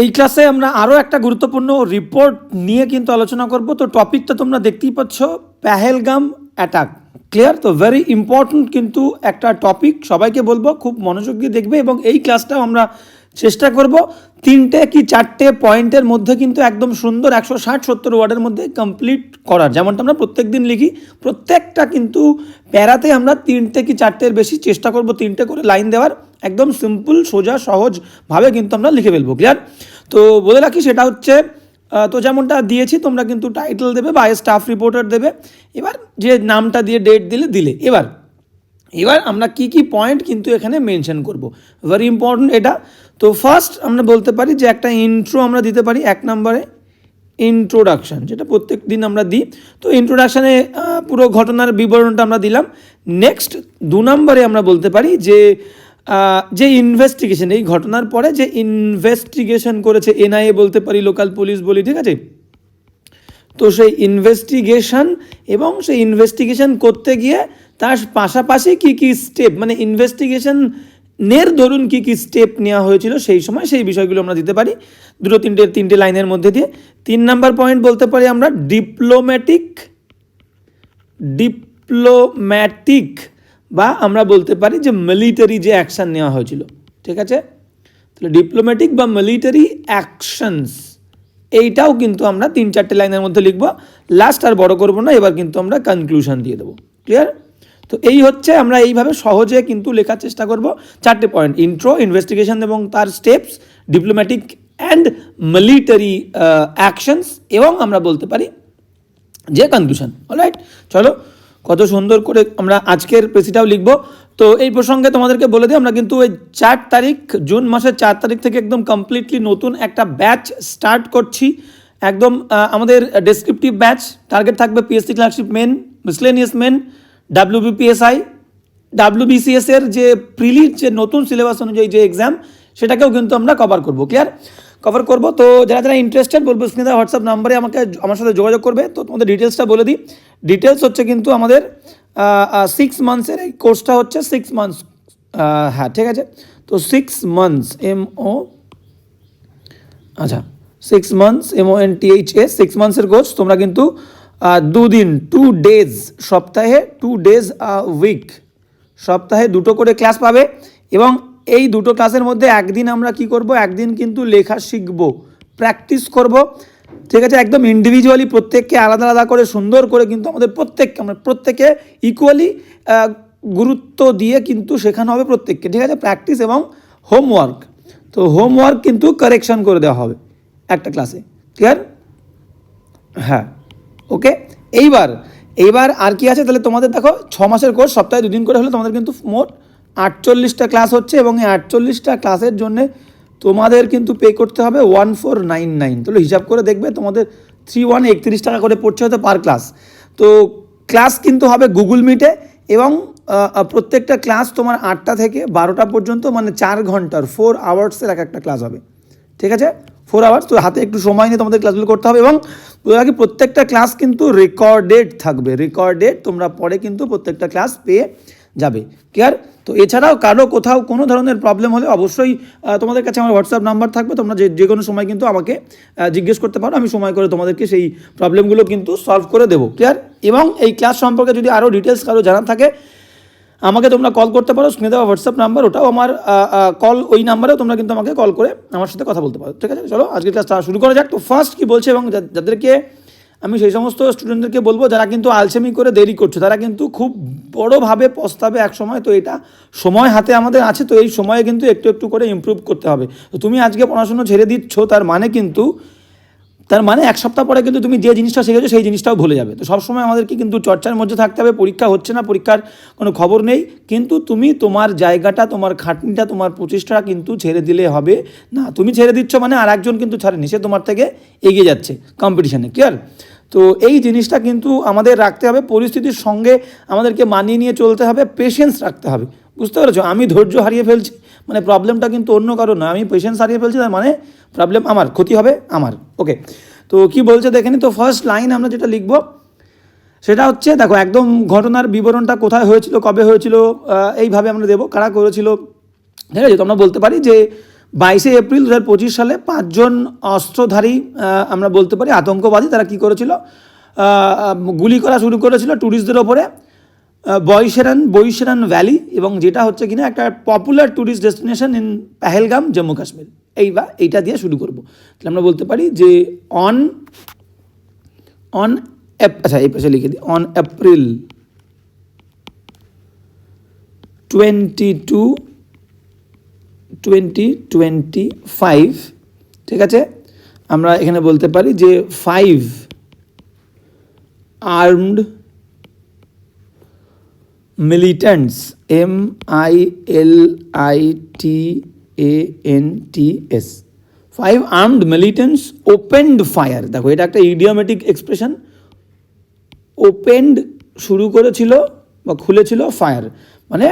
এই ক্লাসে আমরা আরও একটা গুরুত্বপূর্ণ রিপোর্ট নিয়ে কিন্তু আলোচনা করব। তো টপিকটা তোমরা দেখতেই পাচ্ছ প্যাহেলগাম অ্যাটাক ক্লিয়ার তো ভেরি ইম্পর্ট্যান্ট কিন্তু একটা টপিক সবাইকে বলব, খুব মনোযোগ দিয়ে দেখবে এবং এই ক্লাসটাও আমরা চেষ্টা করব তিনটে কি চারটে পয়েন্টের মধ্যে কিন্তু একদম সুন্দর একশো ষাট, সত্তর ওয়ার্ডের মধ্যে কমপ্লিট করার। যেমনটা আমরা প্রত্যেক দিন লিখি, প্রত্যেকটা কিন্তু প্যারাতে আমরা তিনটে কি চারটের বেশি চেষ্টা করব তিনটে করে লাইন দেওয়ার। একদম সিম্পল সোজা সহজভাবে কিন্তু আমরা লিখে ফেলব ক্লিয়ার তো বলে রাখি সেটা হচ্ছে তো যেমনটা দিয়েছি, তোমরা কিন্তু টাইটেল দেবে বা স্টাফ রিপোর্টার দেবে। এবার যে নামটা দিয়ে ডেট দিলে দিলে। এবার এবার আমরা কি কি পয়েন্ট কিন্তু এখানে মেনশন করব। ভেরি ইম্পর্ট্যান্ট এটা। তো ফার্স্ট আমরা বলতে পারি যে একটা ইন্ট্রো আমরা দিতে পারি এক নম্বরে ইন্ট্রোডাকশান যেটা প্রত্যেক দিন আমরা দিই। তো ইন্ট্রোডাকশানে পুরো ঘটনার বিবরণটা আমরা দিলাম। নেক্সট দু নম্বরে আমরা বলতে পারি যে যে ইনভেস্টিগেশন এই ঘটনার পরে যে ইনভেস্টিগেশন করেছে এনআইএ বলতে পারি লোকাল পুলিশ বলি, ঠিক আছে? তো সেই ইনভেস্টিগেশন এবং সেই ইনভেস্টিগেশন করতে গিয়ে তার পাশাপাশি কি কি স্টেপ মানে ইনভেস্টিগেশন নের ধরুন কি কি স্টেপ নেওয়া হয়েছিল, সেই সময় সেই বিষয়গুলো আমরা দিতে পারি। দুটো তিনটে তিনটে লাইনের মধ্যে দিয়ে। তিন নাম্বার পয়েন্ট বলতে পারি আমরা ডিপ্লোম্যাটিক ডিপ্লোম্যাটিক বা আমরা বলতে পারি যে মিলিটারি যে অ্যাকশন নেওয়া হয়েছিল। ঠিক আছে? তাহলে ডিপ্লোম্যাটিক বা মিলিটারি অ্যাকশনস এইটাও কিন্তু আমরা তিন চারটে লাইনের মধ্যে লিখব। লাস্ট আর বড় করব না, এবার কিন্তু আমরা কনক্লুশন দিয়ে দেবো। ক্লিয়ার তো এই হচ্ছে আমরা এইভাবে সহজে কিন্তু লেখার চেষ্টা করব। চারটে পয়েন্ট ইন্ট্রো ইনভেস্টিগেশন এবং তার steps diplomatic and military actions এবং আমরা বলতে পারি যে কনক্লুশন অলরাইট চলো কত সুন্দর করে আমরা আজকের পেসিটাও লিখব। তো এই প্রসঙ্গে তোমাদেরকে বলে দিই, আমরা কিন্তু ওই চার তারিখ, জুন মাসের চার তারিখ থেকে একদম কমপ্লিটলি নতুন একটা ব্যাচ স্টার্ট করছি। একদম আমাদের ডেসক্রিপটিভ ব্যাচ টার্গেট থাকবে PSC clerkship main miscellaneous main WBPSI WBCS এর যে প্রিলির যে নতুন সিলেবাস অনুযায়ী যে এক্সাম সেটাকেও কিন্তু আমরা কভার করব ক্লিয়ার কভার করব, তো যারা যারা ইন্টারেস্টেড বলব স্ক্রিনে হোয়াটসঅ্যাপ নাম্বারে আমাকে আমার সাথে যোগাযোগ করবে, তো তোমাদের ডিটেলসটা বলে দিই। ডিটেলস হচ্ছে কিন্তু আমাদের সিক্স মান্থসের এই কোর্সটা হচ্ছে সিক্স মান্থস হ্যাঁ ঠিক আছে? তো সিক্স মান্থস এম ও আচ্ছা six months M O N T H S six মান্থসের course তোমরা কিন্তু দুদিন টু ডেজ সপ্তাহে টু ডেজ উইক সপ্তাহে দুটো করে ক্লাস পাবে এবং এই দুটো ক্লাসের মধ্যে একদিন আমরা কি করব? একদিন কিন্তু লেখা শিখব প্র্যাকটিস করব। ঠিক আছে? একদম ইন্ডিভিজুয়ালি প্রত্যেককে আলাদা আলাদা করে সুন্দর করে কিন্তু আমাদের প্রত্যেককে, আমরা প্রত্যেকে ইকুয়ালি গুরুত্ব দিয়ে কিন্তু শেখানো হবে প্রত্যেককে। ঠিক আছে? প্র্যাকটিস এবং হোমওয়ার্ক তো হোমওয়ার্ক কিন্তু কারেকশন করে দেওয়া হবে একটা ক্লাসে ক্লিয়ার হ্যাঁ। ওকে এইবার এইবার আর কি আছে? তাহলে তোমাদের দেখো, ছ মাসের কোর্স সপ্তাহে দুদিন করে হলে তোমাদের কিন্তু মোট আটচল্লিশটা ক্লাস হচ্ছে এবং এই আটচল্লিশটা ক্লাসের জন্যে তোমাদের কিন্তু পে করতে হবে ওয়ান ফোর নাইন নাইন তাহলে হিসাব করে দেখবে তোমাদের থ্রি ওয়ান একত্রিশ টাকা করে পড়ছে হয়তো পার ক্লাস তো ক্লাস কিন্তু হবে গুগল মিটে এবং প্রত্যেকটা ক্লাস তোমার আটটা থেকে বারোটা পর্যন্ত মানে চার ঘণ্টার ফোর আওয়ার্সের এক একটা ক্লাস হবে। ঠিক আছে? ফোর আওয়ার্স তো হাতে একটু সময় নিয়ে তোমাদের ক্লাসগুলো করতে হবে এবং রাখি, প্রত্যেকটা ক্লাস কিন্তু রেকর্ডেড থাকবে। রেকর্ডেড তোমরা পরে কিন্তু প্রত্যেকটা ক্লাস পেয়ে যাবে। ক্লিয়ার তো এছাড়াও কারও কোথাও কোনো ধরনের প্রবলেম হলে অবশ্যই তোমাদের কাছে আমার হোয়াটসঅ্যাপ নাম্বার থাকবে। তোমরা যে যে কোনো সময় কিন্তু আমাকে জিজ্ঞেস করতে পারো। আমি সময় করে তোমাদেরকে সেই প্রবলেমগুলো কিন্তু সলভ করে দেবো। ক্লিয়ার এবং এই ক্লাস সম্পর্কে যদি আরও ডিটেলস কারও জানা থাকে আমাকে তোমরা কল করতে পারো স্ক্রিনে দেওয়া হোয়াটসঅ্যাপ নাম্বার ওটাও আমার কল ওই নাম্বারেও তোমরা কিন্তু আমাকে কল করে আমার সাথে কথা বলতে পারো, ঠিক আছে? চলো, আজকের ক্লাস শুরু করা যাক। তো ফার্স্ট কী বলছে এবং যাদেরকে আমি সেই সমস্ত স্টুডেন্টদেরকে বলব, যারা কিন্তু আলসেমি করে দেরি করছে, তারা কিন্তু খুব বড়োভাবে পস্তাবে এক সময় তো এটা সময় হাতে আমাদের আছে, তো এই সময়ে কিন্তু একটু একটু করে ইমপ্রুভ করতে হবে। তো তুমি আজকে পড়াশুনো ছেড়ে দিচ্ছ, তার মানে কিন্তু তার মানে এক সপ্তাহ পরে কিন্তু তুমি যে জিনিসটা শিখেছো সেই জিনিসটাও ভুলে যাবে। তো সবসময় আমাদেরকে কিন্তু চর্চার মধ্যে থাকতে হবে, পরীক্ষা হচ্ছে না, পরীক্ষার কোনো খবর নেই। কিন্তু তুমি তোমার জায়গাটা, তোমার খাটনিটা, তোমার প্রচেষ্টা কিন্তু ছেড়ে দিলে হবে না। তুমি ছেড়ে দিচ্ছ মানে আর একজন কিন্তু ছাড়েনি, সে তোমার থেকে এগিয়ে যাচ্ছে কম্পিটিশানে ক্লিয়ার তো এই জিনিসটা কিন্তু আমাদের রাখতে হবে, পরিস্থিতির সঙ্গে আমাদেরকে মানিয়ে নিয়ে চলতে হবে পেশেন্স রাখতে হবে। বুঝতে পেরেছ? আমি ধৈর্য হারিয়ে ফেলছি। মানে প্রবলেমটা কিন্তু অন্য কারও না আমি পেশেন্স হারিয়ে ফেলছি, তার মানে প্রবলেম আমার, ক্ষতি হবে আমার। ওকে তো কি বলছে দেখেনি তো ফার্স্ট লাইন আমরা যেটা লিখব, সেটা হচ্ছে, দেখো, একদম ঘটনার বিবরণটা কোথায় হয়েছিল, কবে হয়েছিল এইভাবে আমরা দেবো। কারা করেছিল? ঠিক আছে তো আমরা বলতে পারি যে বাইশে এপ্রিল দু হাজার পঁচিশ সালে পাঁচজন অস্ত্রধারী আমরা বলতে পারি আতঙ্কবাদী, তারা কি করেছিল? গুলি করা শুরু করেছিল ট্যুরিস্টদের ওপরে। বয়সেরান বৈশেরান ভ্যালি এবং যেটা হচ্ছে কিনা একটা popular tourist destination in Pahalgam Jammu Kashmir এই বা এইটা দিয়ে শুরু করব। তাহলে আমরা বলতে পারি যে অন অন আচ্ছা এই পাশে লিখে দিই। On April twenty two twenty twenty five ঠিক আছে? আমরা এখানে বলতে পারি যে five armed militants M I L I T A N T S five armed militants opened fire দেখো, এটা একটা ইডিওমেটিক এক্সপ্রেশন ওপেন্ড শুরু করেছিল বা খুলেছিল ফায়ার মানে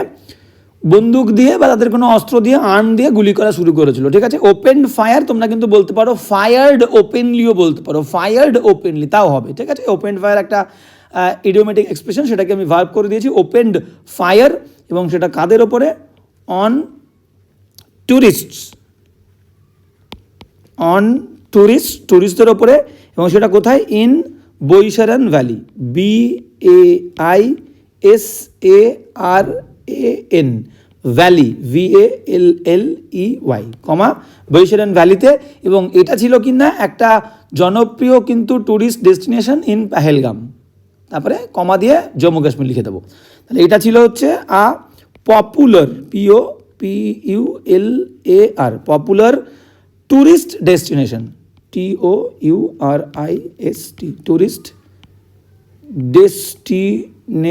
বন্দুক দিয়ে বা তাদের কোনো অস্ত্র দিয়ে আর্ম দিয়ে গুলি করা শুরু করেছিল। ঠিক আছে? ওপেন ফায়ার তোমরা কিন্তু বলতে পারো ফায়ার্ড ওপেনলিও বলতে পারো। ফায়ার্ড ওপেনলি তাও হবে। ঠিক আছে? ওপেন ফায়ার একটা ইডিওমেটিক এক্সপ্রেশন সেটাকে আমি ভার্ব করে দিয়েছি ওপেন্ড ফায়ার এবং সেটা কাদের ওপরে? অন ট্যুরিস্টস অন ট্যুরিস্ট ট্যুরিস্টদের ওপরে এবং সেটা কোথায়? In Baisaran valley B A I S A R A N valley V A L L E Y comma Baisaran ভ্যালিতে এবং এটা ছিল কিনা? একটা জনপ্রিয় কিন্তু ট্যুরিস্ট ডেস্টিনেশন ইন পাহেলগাম তারপরে কমা দিয়ে জম্মু কাশ্মীর লিখে দেবো। তাহলে এটা ছিল হচ্ছে a popular P O P U L A R popular tourist destination T O U R I S T tourist destination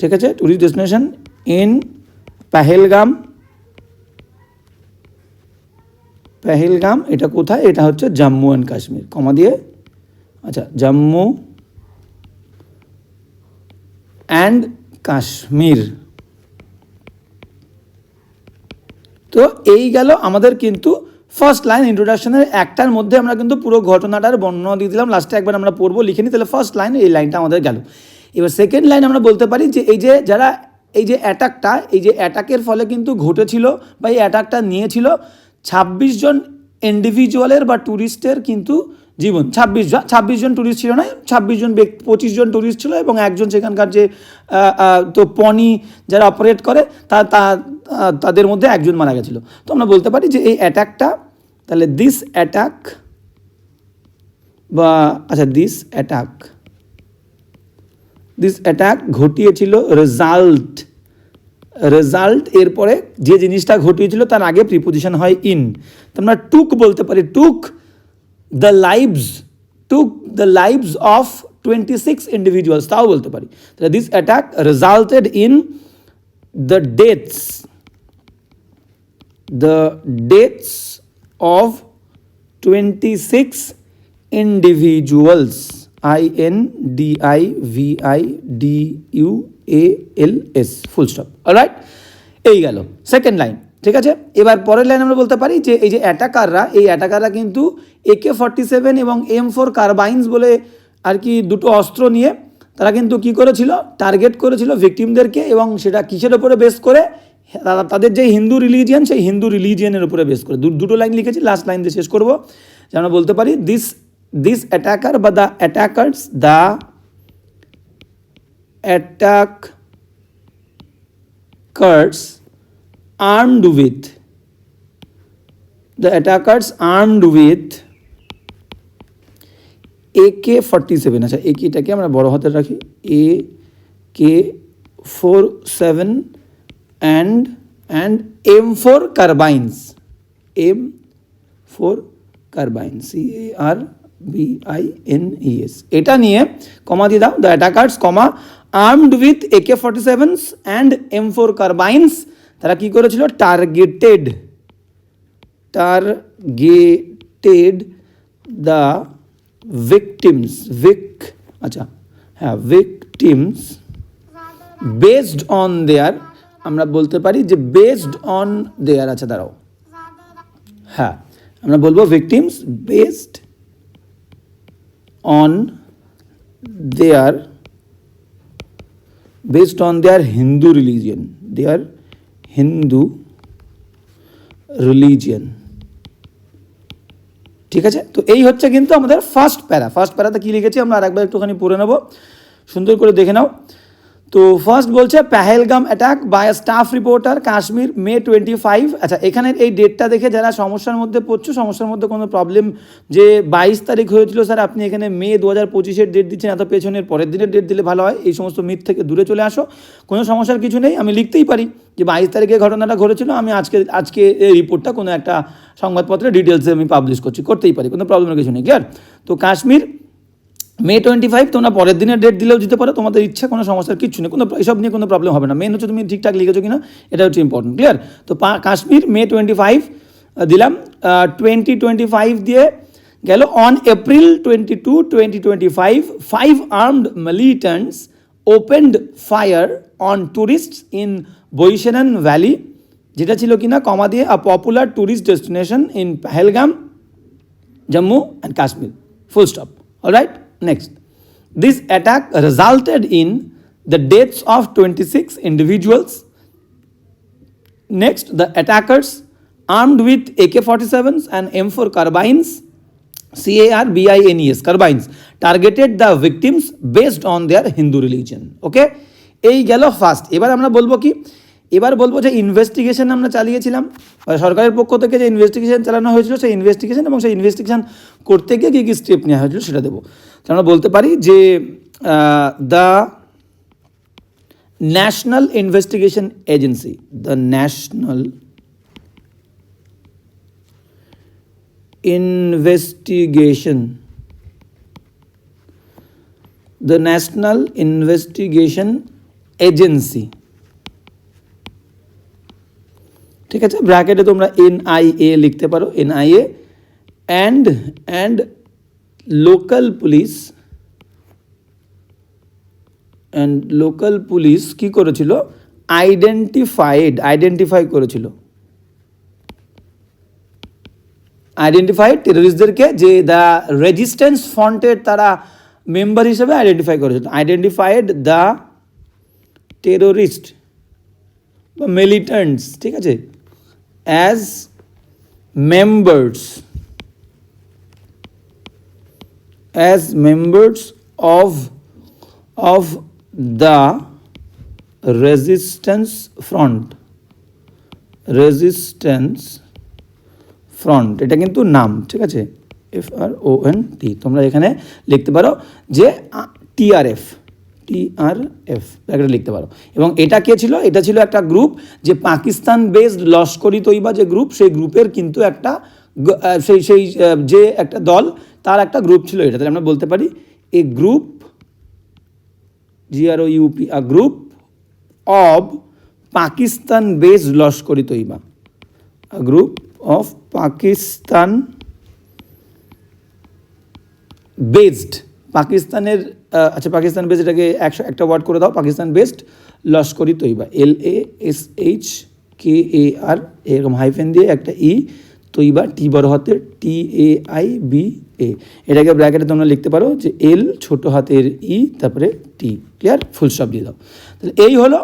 ঠিক আছে? Tourist destination in Pahalgam Pahalgam এটা কোথায়? এটা হচ্ছে জম্মু অ্যান্ড কাশ্মীর, কমা দিয়ে। আচ্ছা জম্মু অ্যান্ড কাশ্মীর। তো এই গেল আমাদের কিন্তু ফার্স্ট লাইন ইন্ট্রোডাকশনের একটার মধ্যে আমরা কিন্তু পুরো ঘটনাটার বর্ণনা দিয়ে দিলাম। লাস্টে একবার আমরা পড়ব, লিখে নিই, তাহলে ফার্স্ট লাইন এই লাইনটা আমাদের গেল। এবার সেকেন্ড লাইন আমরা বলতে পারি যে এই যে যারা এই যে অ্যাটাকটা এই যে অ্যাটাকের ফলে কিন্তু ঘটেছিল বা এই অ্যাটাকটা নিয়েছিল, ছাব্বিশ জন ইন্ডিভিজুয়ালের বা ট্যুরিস্টের কিন্তু জীবন। ছাব্বিশ জন ছাব্বিশ জন ট্যুরিস্ট ছিল না? ছাব্বিশ জন ব্যক্তি, পঁচিশ জন ট্যুরিস্ট ছিল এবং একজন সেখানকার যে তো পনি যারা অপারেট করে, তা, তা- তাদের মধ্যে একজন মারা গেছিল। তো আমরা বলতে পারি যে এই অ্যাটাকটা তাহলে দিস অ্যাটাক বা আচ্ছা দিস অ্যাটাক দিস অ্যাটাক ঘটিয়েছিল রেজাল্ট রেজাল্ট এরপরে যে জিনিসটা ঘটিয়েছিল তার আগে প্রিপোজিশন হয় ইন তো আমরা টুক বলতে পারি took the lives took the lives of twenty six individuals তাও বলতে পারি। তাহলে this attack resulted in the deaths the deaths of 26 individuals, i n d i v i d u a l s full stop alright এই গেল। Second line ঠিক আছে? এবার পরের লাইন আমরা বলতে পারি যে এই যে অ্যাটাকাররা, এই অ্যাটাকাররা কিন্তু একে ফর্টি সেভেন এবং এম ফোর কার্বাইন্স বলে আর কি দুটো অস্ত্র নিয়ে তারা কিন্তু কি করেছিল? টার্গেট করেছিল ভিকটিমদেরকে এবং সেটা কিসের ওপরে বেস করে? তাদের যে হিন্দু রিলিজিয়ান, সেই হিন্দু রিলিজিয়ানের উপরে বেস করে। দুটো লাইন লিখেছি, লাস্ট লাইন দিয়ে শেষ করব। যে আমরা বলতে পারি দিস দিস অ্যাটাকার বা the attackers the attack armed with. The attackers armed with A K forty seven আচ্ছা এ কেটাকে আমরা বড় হাতে রাখি A K four seven and and M four carbines M four carbine C A R B I N E S এটা নিয়ে comma দিয়ে দাও the attackers comma armed with A K forty sevens and M four carbines তারা কী করেছিল? Targeted targeted the victims vic আচ্ছা হ্যাঁ victims based on দেয়ার আমরা বলতে পারি যে বেসড অন দেয়ার আচ্ছা দাঁড়াও। হ্যাঁ আমরা বলব victims based on their based on their Hindu religion their Hindu religion ঠিক আছে? তো এই হচ্ছে কিন্তু আমাদের ফার্স্ট প্যারা। ফার্স্ট প্যারাতে কী লিখেছি? আমরা আরেকবার একটুখানি পড়ে নেব। সুন্দর করে দেখে নাও। তো ফার্স্ট বলছে Pahalgam attack by staff reporter Kashmir May twenty five আচ্ছা এখানের এই ডেটটা দেখে যারা সমস্যার মধ্যে পড়ছো, সমস্যার মধ্যে কোনো প্রবলেম যে বাইশ তারিখ হয়েছিল স্যার আপনি এখানে মে দু হাজার পঁচিশের ডেট দিচ্ছেন, এত পেছনের পরের দিনের ডেট দিলে ভালো হয়। এই সমস্ত মিথ থেকে দূরে চলে আসো। কোনো সমস্যার কিছু নেই, আমি লিখতেই পারি যে বাইশ তারিখে ঘটনাটা ঘটেছিল। আমি আজকে আজকে এই রিপোর্টটা কোনো একটা সংবাদপত্রে ডিটেলসে আমি পাবলিশ করছি, করতেই পারি, কোনো প্রবলেমের কিছু নেই ক্লিয়ার তো কাশ্মীর মে টোয়েন্টি ফাইভ তোমরা পরের দিনের ডেট দিলেও দিতে পারো, তোমাদের ইচ্ছা, কোনো সমস্যার কিচ্ছু নেই, কোনো এসব নিয়ে কোনো প্রবলেম হবে না মেন হচ্ছে তুমি ঠিকঠাক লিখেছো কিনা, এটা হচ্ছে ইম্পর্টেন্ট ক্লিয়ার তো কাশ্মীর মে টোয়েন্টি ফাইভ দিলাম টোয়েন্টি টোয়েন্টি ফাইভ দিয়ে গেল on April twenty two twenty twenty five five armed militants opened fire on tourists in Baisaran valley যেটা ছিল কিনা কমা দিয়ে a popular tourist destination in Pahalgam Jammu and Kashmir full stop All right. Next. This attack resulted in the deaths of 26 individuals. Next, the attackers, armed with AK 47s and M4 carbines, CAR BINES carbines, targeted the victims based on their Hindu religion. Okay? এই গেল first এবার আমরা বলব কি এবার বলব যে investigation আমরা চালিয়েছিলাম সরকারের পক্ষ থেকে যে ইনভেস্টিগেশন চালানো হয়েছিল সেই ইনভেস্টিগেশন এবং সেই ইনভেস্টিগেশন করতে গিয়ে কী কী স্টেপ নেওয়া হয়েছিল সেটা দেবো আমরা বলতে পারি যে the national investigation agency the national investigation the national investigation agency ঠিক আছে ব্র্যাকেটে তোমরা এনআইএ লিখতে পারো NIA and and local police and local police কি করেছিল? আইডেন্টিফাইড আইডেন্টিফাই করেছিল। আইডেন্টিফাইড টেররিস্টদেরকে যে দ্য রেজিস্ট্যান্স ফ্রন্টের তারা মেম্বার হিসেবে আইডেন্টিফাই করেছিল। আইডেন্টিফাইড দ্য টেরোরিস্ট বা মিলিটেন্টস ঠিক আছে? As members as members of of the Resistance Front Resistance Front এটা কিন্তু নাম, ঠিক আছে? এফ আর ও এন টি তোমরা এখানে লিখতে পারো যে টিআরএফ টিআরএফ ব্র্যাকেটে লিখতে পারো। এবং এটা কে ছিল? এটা ছিল একটা গ্রুপ যে পাকিস্তান বেসড লস্করি তৈবা যে গ্রুপ সেই গ্রুপের কিন্তু একটা সেই সেই যে একটা দল, তার একটা গ্রুপ ছিল এটা। তাহলে আমরা বলতে পারি a group G R O U P a group of Pakistan based Lashkar-e Taiba a group of Pakistan based পাকিস্তানের আচ্ছা পাকিস্তান বেসড এটাকে একশো, একটা ওয়ার্ড করে দাও। Pakistan based Lashkar-e Taiba L A S H K এ আর এরকম হাইফেন দিয়ে একটা ই তৈবা টি বড় হাতের টি এ আই বি এ এটাকে ব্র্যাকেটে তোমরা লিখতে পারো যে এল ছোট হাতের ই তারপরে টি ক্লিয়ার ফুল স্টপ দিয়ে দাও। তাহলে এই হলো।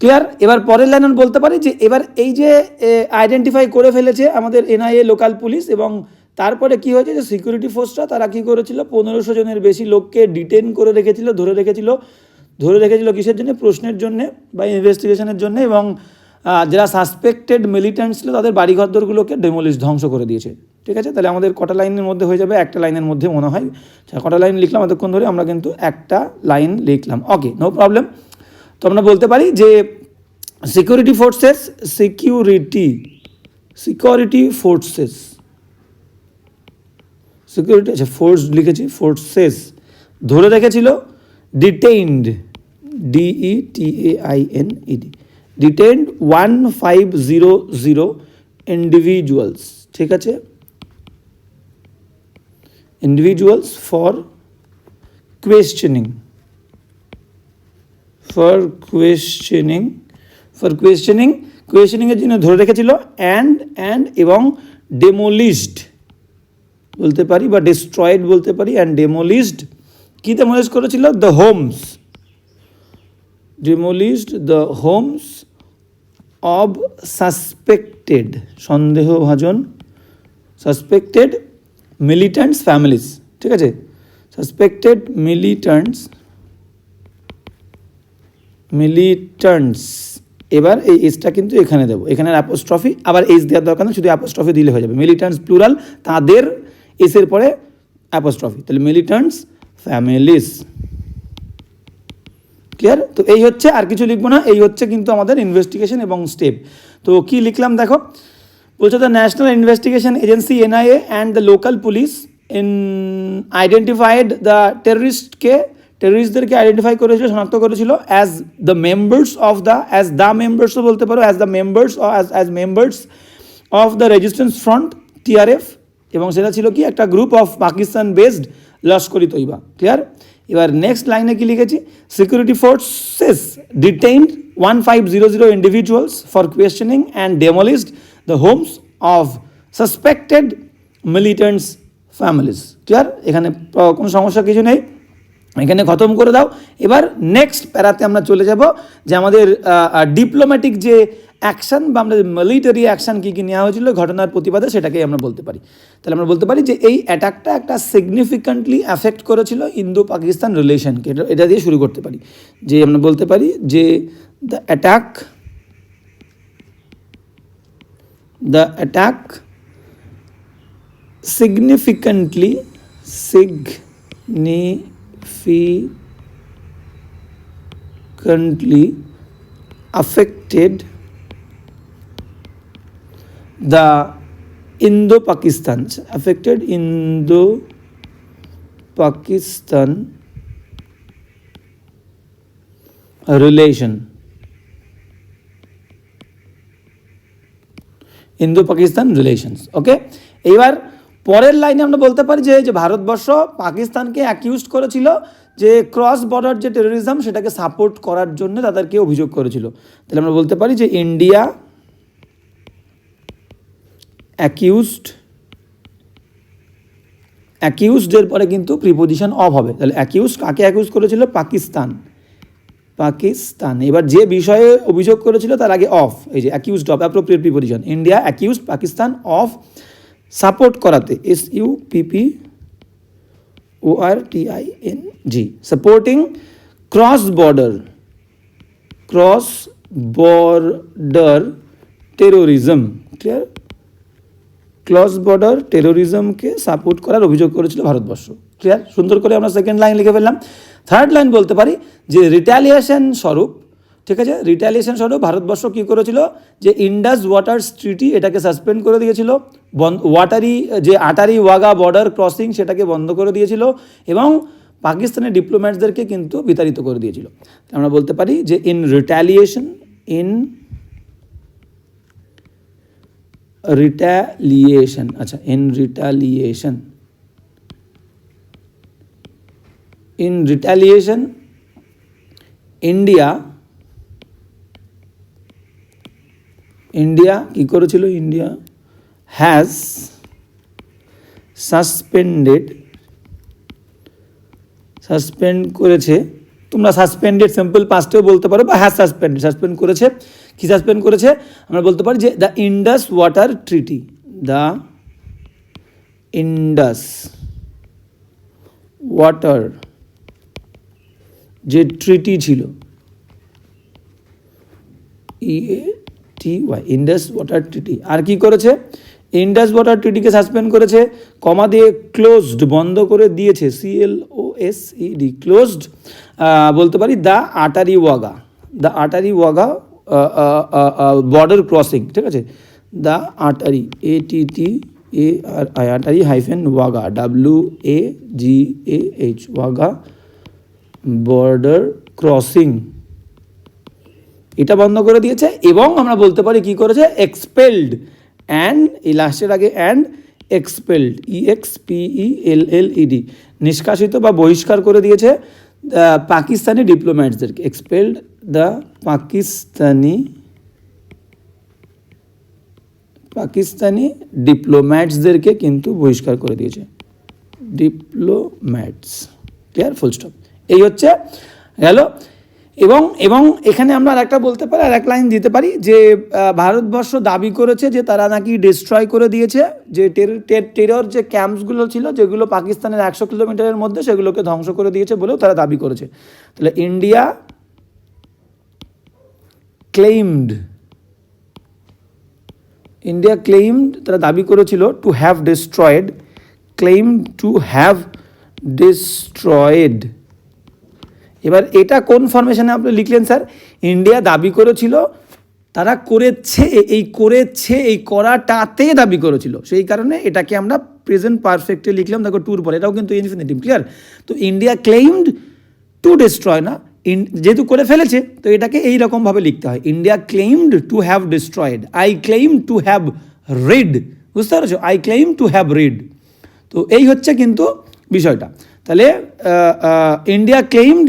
ক্লিয়ার এবার পরের লাইন আমি বলতে পারি যে এবার এই যে আইডেন্টিফাই করে ফেলেছে আমাদের এনআইএ লোকাল পুলিশ এবং তারপরে কি হয়েছে যে সিকিউরিটি ফোর্সটা তারা কি করেছিল? পনেরোশো জনের বেশি লোককে ডিটেন করে রেখেছিল, ধরে রেখেছিল। ধরে রেখেছিল কিসের জন্য? প্রশ্নের জন্য বা ইনভেস্টিগেশনের জন্য এবং যারা সাসপেক্টেড মিলিটেন্ট ছিল তাদের বাড়িঘরদরগুলোকে ডেমোলিশ ধ্বংস করে দিয়েছে। ঠিক আছে? তাহলে আমাদের কটা লাইনের মধ্যে হয়ে যাবে? একটা লাইনের মধ্যে মনে হয়। কটা লাইন লিখলাম এতক্ষণ ধরে আমরা কিন্তু একটা লাইন লিখলাম। ওকে নো প্রবলেম তো আমরা বলতে পারি যে security forces security security forces security আচ্ছা ফোর্স লিখেছি ফোর্সেস ধরে রেখেছিল detained D E T A I N E D detained one five zero zero individuals ঠিক আছে? Individuals for questioning for questioning for questioning কোয়েশ্চেনিংয়ের জন্য ধরে রেখেছিল অ্যান্ড অ্যান্ড এবং ডেমোলিশড বলতে পারি বা ডিস্ট্রয়েড বলতে পারি অ্যান্ড ডেমোলিশড কী ডেমোলিশ করেছিল? The homes demolished the homes of suspected সন্দেহভাজন সাসপেক্টেড মিলিট্যান্টস ফ্যামিলিস ঠিক আছে? সাসপেক্টেড মিলিট্যান্টস মিলিট্যান্টস এবার এই এসটা কিন্তু এখানে দেবো। এখানে অ্যাপোস্ট্রফি আবার এস দেওয়ার দরকার নেই, শুধু অ্যাপোস্ট্রফি দিলে হয়ে যাবে। মিলিট্যান্টস প্লুরাল তাদের এসের পরে অ্যাপোস্ট্রফি তাহলে মিলিট্যান্টস ফ্যামিলিস ক্লিয়ার তো এই হচ্ছে আর কিছু লিখব না, এই হচ্ছে কিন্তু আমাদের ইনভেস্টিগেশন এবং স্টেপ তো কি লিখলাম দেখো? বলছে the National Investigation Agency NIA and the local police in identified the টেররিস্টকে টেররিস্টদেরকে আইডেন্টিফাই করেছিল, শনাক্ত করেছিল as the members of the as the মেম্বার্সও বলতে পারো as the members as as members of the Resistance Front TRF এবং সেটা ছিল কি? একটা group of Pakistan based Lashkar-e Taiba clear এবার নেক্সট লাইনে কি লিখেছি? Security forces detained one five zero zero individuals for questioning and demolished the homes of suspected militants families clear এখানে কোনো সমস্যা কিছু নেই। এখানে খতম করে দাও। এবার নেক্সট প্যারাতে আমরা চলে যাব যে আমাদের ডিপ্লোম্যাটিক যে অ্যাকশন বা আমাদের মিলিটারি অ্যাকশন কী কী নেওয়া হয়েছিল, ঘটনার প্রতিবাদে সেটাকেই আমরা বলতে পারি। তাহলে আমরা বলতে পারি যে এই অ্যাটাকটা একটা সিগনিফিক্যান্টলি অ্যাফেক্ট করেছিল ইন্দো পাকিস্তান রিলেশনকে এটা দিয়ে শুরু করতে পারি। যে আমরা বলতে পারি যে the attack the attack significantly significantly affected the Indo-Pakistan, affected Indo-Pakistan relation. Indo Pakistan relations okay এইবার পরের লাইনে আমরা বলতে পারি যে যে ভারতবর্ষ পাকিস্তানকে অ্যাকিউজ করেছিল যে ক্রস বর্ডার যে টেরোরিজম সেটাকে সাপোর্ট করার জন্য তাদেরকে অভিযোগ করেছিল। তাহলে আমরা বলতে পারি যে ইন্ডিয়া অ্যাকিউজড অ্যাকিউজডের পরে কিন্তু প্রিপোজিশন অফ হবে। তাহলে অ্যাকিউজ কাকে অ্যাকিউজ করেছিল? পাকিস্তান। পাকিস্তান। এবার যে বিষয়ে অভিযোগ করেছিল, তার আগে অফ এই যে accused of appropriate preposition India accused Pakistan of support করাতে। S U P P O R T I N G supporting cross border cross border terrorism clear cross border টেরোরিজমকে support করার অভিযোগ করেছিল ভারতবর্ষ। ক্লিয়ার সুন্দর করে আমরা second line লিখে ফেললাম। Third line বলতে পারি যে রিটালিয়েশন স্বরূপ, ঠিক আছে? রিটালিয়েশন স্বরূপ ভারতবর্ষ কী করেছিল? যে ইন্ডাস ওয়াটার স্ট্রিটি এটাকে সাসপেন্ড করে দিয়েছিল। ওয়াটারি যে আটারি ওয়াগা বর্ডার ক্রসিং সেটাকে বন্ধ করে দিয়েছিল এবং পাকিস্তানের ডিপ্লোম্যাটসদেরকে কিন্তু বিতাড়িত করে দিয়েছিল। আমরা বলতে পারি যে ইন রিটালিয়েশন ইন রিটালিয়েশন আচ্ছা in retaliation in retaliation India India কী করেছিল ইন্ডিয়া হ্যাজ সাসপেন্ডেড সাসপেন্ড করেছে। তোমরা সাসপেন্ডেড সিম্পল পাস্টেও বলতে পারো বা হ্যাজ সাসপেন্ডেড সাসপেন্ড করেছে। কি সাসপেন্ড করেছে? আমরা বলতে পারি যে the Indus Water Treaty the Indus Water যে ট্রিটি ছিল E A T Y Indus Water Treaty আর কি করেছে? ইন্ডাস ওয়াটার ট্রিটিকে সাসপেন্ড করেছে, কমা দিয়ে ক্লোজড বন্ধ করে দিয়েছে C L O S E D closed বলতে পারি the Attari Wagah the Attari Wagah border crossing ঠিক আছে? The Attari, A, T T, A, R, I, Attari hyphen Wagah W A G A H Wagah border crossing এটা বন্ধ করে দিয়েছে এবং আমরা বলতে পারি কি করেছে? এক্সপেলড অ্যান্ড এই লাস্টের আগে and expelled E X P E L L E D নিষ্কাশিত বা বহিষ্কার করে দিয়েছে পাকিস্তানি ডিপ্লোম্যাটসদেরকে এক্সপেলড দ্য পাকিস্তানি পাকিস্তানি ডিপ্লোম্যাটসদেরকে কিন্তু বহিষ্কার করে দিয়েছে। ডিপ্লোম্যাটস ক্লিয়ার ফুল স্টপ এই হচ্ছে, গেল। এবং এবং এখানে আমরা আর একটা বলতে পারি আর এক লাইন দিতে পারি যে ভারতবর্ষ দাবি করেছে যে তারা নাকি ডিস্ট্রয় করে দিয়েছে, যে টেরর যে ক্যাম্পসগুলো ছিল, যেগুলো পাকিস্তানের একশো কিলোমিটারের মধ্যে সেগুলোকে ধ্বংস করে দিয়েছে বলেও তারা দাবি করেছে। তাহলে ইন্ডিয়া ক্লেইমড ইন্ডিয়া ক্লেইমড তারা দাবি করেছিল to have destroyed claim to have destroyed এবার এটা কোন ফরমেশনে আপনি লিখলেন, স্যার? ইন্ডিয়া দাবি করেছিল, তারা করেছে, এই করেছে, এই করাটাতে দাবি করেছিল। সেই কারণে এটাকে আমরা প্রেজেন্ট পারফেক্টে লিখলাম। দেখো ট্যুর পরে এটাও কিন্তু ইনফিনিটিভ ক্লিয়ার তো ইন্ডিয়া ক্লেইমড টু ডিস্ট্রয় না। যেহেতু করে ফেলেছে, তো এটাকে এই রকমভাবে লিখতে হয়। India claimed to have destroyed I claim to have read বুঝতে পারছ? I claim to have read তো এই হচ্ছে কিন্তু বিষয়টা। তাহলে India claimed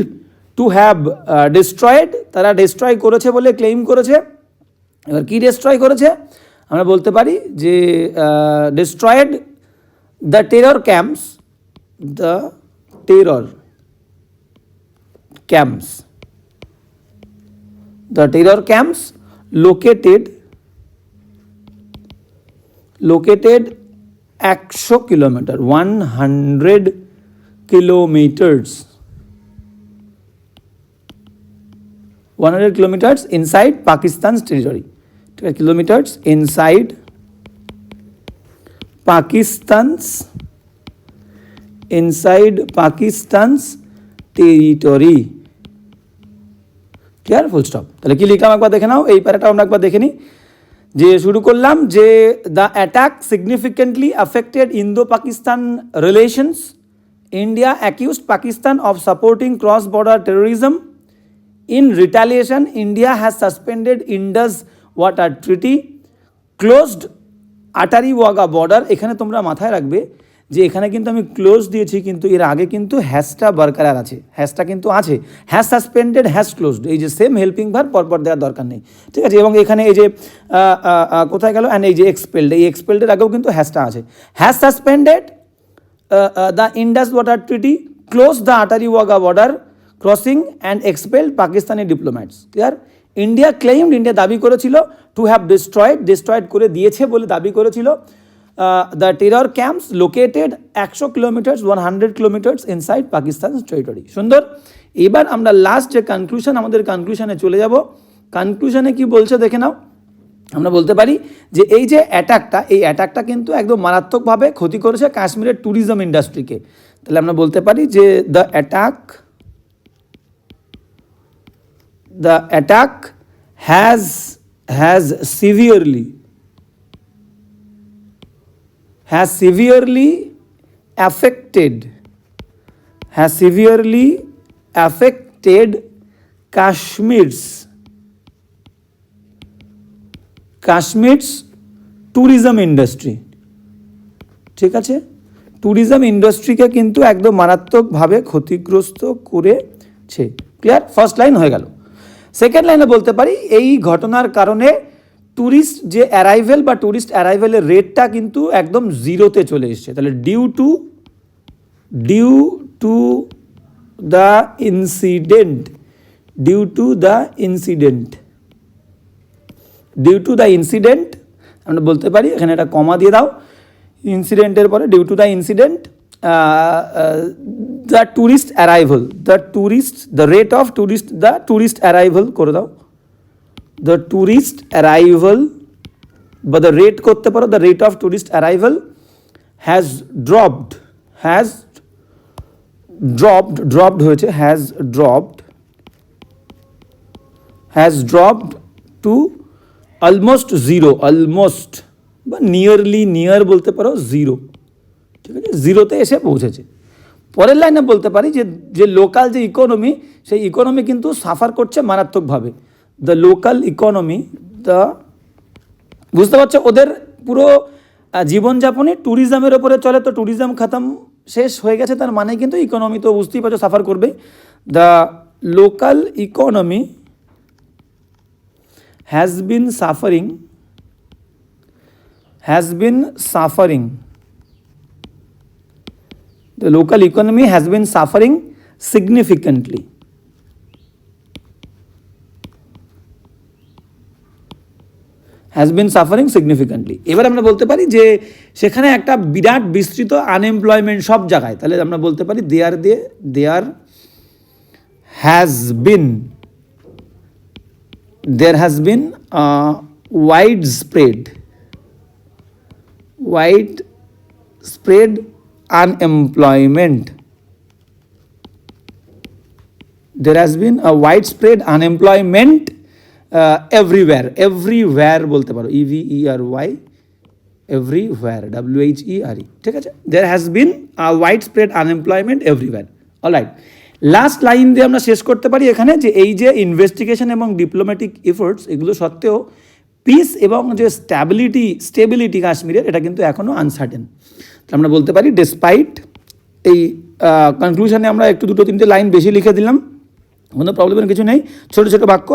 to have destroyed তারা ডিস্ট্রয় করেছে বলে ক্লেইম করেছে। এবার কী ডিস্ট্রয় করেছে? আমরা বলতে পারি যে destroyed the terror camps the terror camps. The terror camps located located 100 kilometer 100 kilometers 100 kilometers inside Pakistan's territory. Kilometers inside Pakistan's inside Pakistan's territory. Clear full stop তাহলে কি লিখলাম একবার দেখে নাও? এই প্যারাটাও আমরা একবার দেখে নিই। যে শুরু করলাম যে the attack significantly affected Indo Pakistan relations India accused Pakistan of supporting cross border terrorism in retaliation India has suspended Indus Water Treaty closed Attari Wagah border এখানে তোমরা মাথায় রাখবে যে এখানে কিন্তু আমি ক্লোজ দিয়েছি, কিন্তু এর আগে কিন্তু হ্যাশটা বরকরার আছে। হ্যাশটা কিন্তু আছে। হ্যাশ সাসপেন্ডেড হ্যাশ ক্লোজড এই যে সেম হেল্পিং ভার পরপর দেওয়ার দরকার নেই। ঠিক আছে? এবং এখানে এই যে কোথায় গেল? অ্যান্ড এই যে এক্সপেল্ড এই এক্সপেল্ডের আগেও কিন্তু হ্যাশটা আছে। Hash suspended the Indus Water Treaty close the Attari Wagah border crossing and expelled Pakistani diplomats clear India claimed India দাবি করেছিল টু হ্যাভ ডিস্ট্রয়েড ডিস্ট্রয়েড করে দিয়েছে বলে দাবি করেছিল। দ্য টেরর ক্যাম্পস লোকেটেড একশো kilometres one hundred kilometres inside Pakistan territory সুন্দর? এবার আমরা লাস্ট যে কনক্লুশন আমাদের কনক্লুশনে চলে যাব। কনক্লুশনে কি বলছে দেখে নাও। আমরা বলতে পারি যে এই যে অ্যাটাকটা এই অ্যাটাকটা কিন্তু একদম মারাত্মকভাবে ক্ষতি করেছে কাশ্মীরের ট্যুরিজম ইন্ডাস্ট্রিকে তাহলে আমরা বলতে পারি যে the attack the attack has has severely has severely affected, has severely affected Kashmir's Kashmir's tourism industry. ঠিক আছে? ট্যুরিজম ইন্ডাস্ট্রিকে কিন্তু একদম মারাত্মকভাবে ক্ষতিগ্রস্ত করেছে। ক্লিয়ার ফার্স্ট লাইন হয়ে গেল। সেকেন্ড লাইনে বলতে পারি, এই ঘটনার কারণে ট্যুরিস্ট যে অ্যারাইভেল বা ট্যুরিস্ট অ্যারাইভেলের রেটটা কিন্তু একদম জিরোতে চলে এসছে। তাহলে due to due to the incident due to the incident due to the incident আমরা বলতে পারি, এখানে একটা কমা দিয়ে দাও ইনসিডেন্টের পরে due to the incident the tourist arrival the tourist the rate of tourist the tourist arrival করে দাও। দ্য ট্যুরিস্ট অ্যারাইভাল বা দ্য রেট করতে পারো the rate of tourist arrival has dropped has dropped dropped হয়েছে has dropped has dropped to almost zero almost বা nearly near বলতে পারো zero ঠিক আছে? জিরোতে এসে পৌঁছেছে। পরের লাইনে বলতে পারি যে যে লোকাল যে ইকোনমি সেই ইকোনমি কিন্তু সাফার করছে মারাত্মকভাবে। দ্য লোকাল ইকোনমি দ্য বুঝতে পারছ ওদের পুরো জীবনযাপনে ট্যুরিজমের ওপরে চলে, তো ট্যুরিজম খতম শেষ হয়ে গেছে, তার মানে কিন্তু ইকোনমি তো বুঝতেই পারছ সাফার করবে the local economy has been suffering has been suffering. The local economy has been suffering significantly. Has been suffering significantly এবার আমরা বলতে পারি যে সেখানে একটা বিরাট বিস্তৃত আনএমপ্লয়মেন্ট সব জায়গায়। তাহলে আমরা বলতে পারি দে দেয়ার দিয়ে there has been there has been a widespread widespread there has been a widespread unemployment everywhere everywhere বলতে পারো E V E R Y everywhere W H E R E ঠিক আছে? There has been widespread unemployment everywhere alright last line দিয়ে আমরা শেষ করতে পারি এখানে যে এই যে ইনভেস্টিগেশন এবং ডিপ্লোম্যাটিক এফোর্টস এগুলো সত্ত্বেও পিস এবং যে স্ট্যাবিলিটি স্টেবিলিটি কাশ্মীরের, এটা কিন্তু এখনও আনসার্টেন আমরা বলতে পারি ডিসপাইট এই কনক্লুশনে আমরা একটু দুটো তিনটে লাইন বেশি লিখে দিলাম, কোনো প্রবলেমের কিছু নেই, ছোটো ছোটো বাক্য।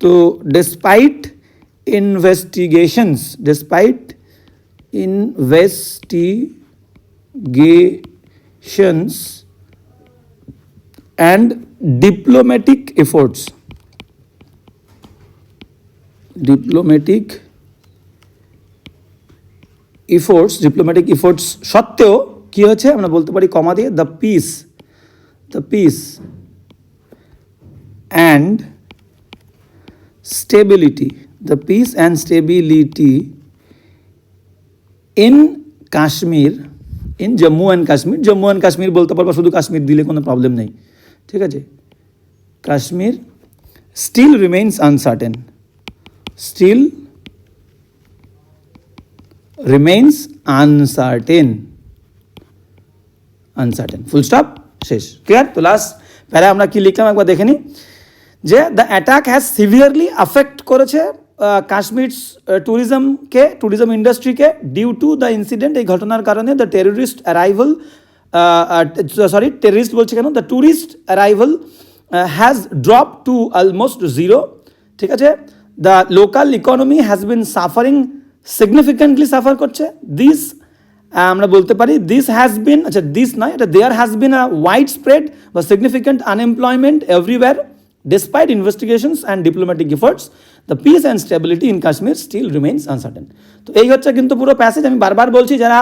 তো despite investigations despite investigations and diplomatic efforts diplomatic efforts diplomatic efforts সত্ত্বেও কি হচ্ছে আমরা বলতে পারি কমা দিয়ে the peace the peace and stability, the peace and stability in Kashmir in Jammu and Kashmir Jammu and Kashmir বলতে পারব, শুধু কাশ্মীর দিলে কোনো প্রবলেম নেই, ঠিক আছে? Kashmir still remains uncertain still remains uncertain uncertain full stop শেষ ক্লিয়ার তো লাস্ট প্যারা আমরা কি লিখলাম? একবার দেখে নিই যে the attack has severely affect করেছে কাশ্মীর ট্যুরিজমকে ট্যুরিজম ইন্ডাস্ট্রিকে ডিউ টু দ্য ইনসিডেন্ট এই ঘটনার কারণে the terrorist arrival sorry terrorist বলছে কেন? The tourist arrival has drop to almost zero ঠিক আছে? The local economy has been suffering significantly suffer করছে। দিস আমরা বলতে পারি দিস হ্যাজ বিন আচ্ছা দিস নয়, এটা there has been a widespread বা significant unemployment everywhere Despite investigations and diplomatic efforts, the peace and stability in Kashmir still remains uncertain. তো এই হচ্ছে কিন্তু পুরো প্যাসেজ আমি বারবার বলছি যারা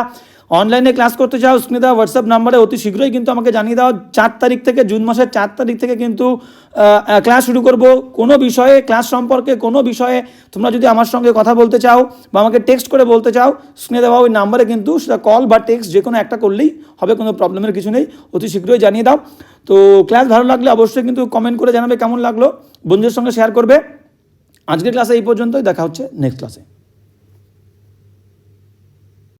অনলাইনে ক্লাস করতে চাও স্ক্রিনে দেওয়া হোয়াটসঅ্যাপ নাম্বারে অতি শীঘ্রই কিন্তু আমাকে জানিয়ে দাও। চার তারিখ থেকে, জুন মাসের চার তারিখ থেকে কিন্তু ক্লাস শুরু করব। কোনো বিষয়ে ক্লাস সম্পর্কে কোনো বিষয়ে তোমরা যদি আমার সঙ্গে কথা বলতে চাও বা আমাকে টেক্সট করে বলতে চাও স্ক্রিনে দেওয়া ওই নাম্বারে কিন্তু সেটা কল বা টেক্সট যে কোনো একটা করলেই হবে, কোনো প্রবলেমের কিছু নেই। অতি শীঘ্রই জানিয়ে দাও। তো ক্লাস ভালো লাগলে অবশ্যই কিন্তু কমেন্ট করে জানাবে কেমন লাগল। বন্ধুদের সঙ্গে শেয়ার করবে। আজকের ক্লাসে এই পর্যন্তই। দেখা হচ্ছে নেক্সট ক্লাসে